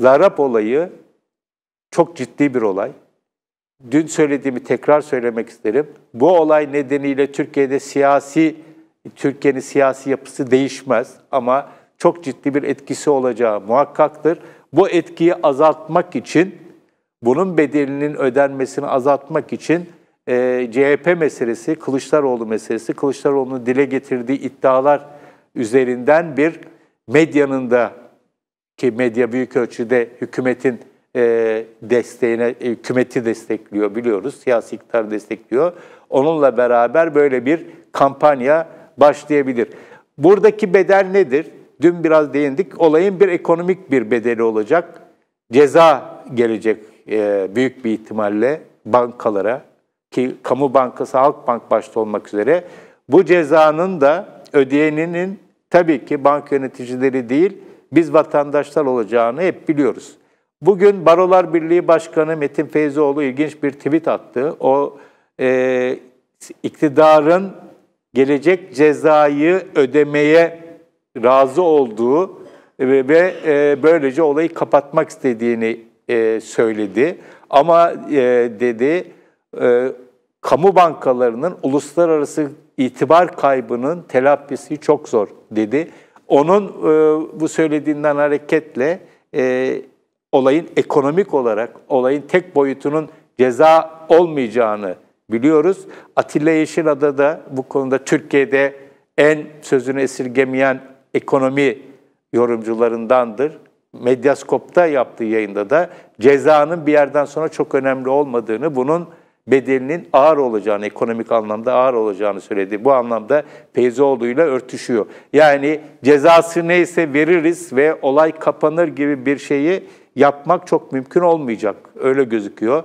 Zarrab olayı çok ciddi bir olay. Dün söylediğimi tekrar söylemek isterim. Bu olay nedeniyle Türkiye'de siyasi, Türkiye'nin siyasi yapısı değişmez ama çok ciddi bir etkisi olacağı muhakkaktır. Bu etkiyi azaltmak için, bunun bedelinin ödenmesini azaltmak için e, CHP meselesi, Kılıçdaroğlu meselesi, Kılıçdaroğlu'nun dile getirdiği iddialar üzerinden bir medyanın da ki medya büyük ölçüde hükümetin e, desteğine, e, hükümeti destekliyor biliyoruz, siyasi iktidar destekliyor. Onunla beraber böyle bir kampanya başlayabilir. Buradaki bedel nedir? Dün biraz değindik. Olayın bir ekonomik bir bedeli olacak. Ceza gelecek e, büyük bir ihtimalle bankalara ki Kamu Bankası, Halkbank başta olmak üzere. Bu cezanın da ödeyeninin tabii ki bank yöneticileri değil, biz vatandaşlar olacağını hep biliyoruz. Bugün Barolar Birliği Başkanı Metin Feyzoğlu ilginç bir tweet attı. O e, iktidarın gelecek cezayı ödemeye razı olduğu ve, ve e, böylece olayı kapatmak istediğini e, söyledi. Ama e, dedi e, kamu bankalarının uluslararası itibar kaybının telafisi çok zor dedi. Onun e, bu söylediğinden hareketle e, olayın ekonomik olarak, olayın tek boyutunun ceza olmayacağını biliyoruz. Atilla Yeşilada da bu konuda Türkiye'de en sözünü esirgemeyen ekonomi yorumcularındandır. Medyaskop'ta yaptığı yayında da cezanın bir yerden sonra çok önemli olmadığını, bunun bedelinin ağır olacağını, ekonomik anlamda ağır olacağını söyledi. Bu anlamda Feyzoğlu ile örtüşüyor. Yani cezası neyse veririz ve olay kapanır gibi bir şeyi yapmak çok mümkün olmayacak. Öyle gözüküyor.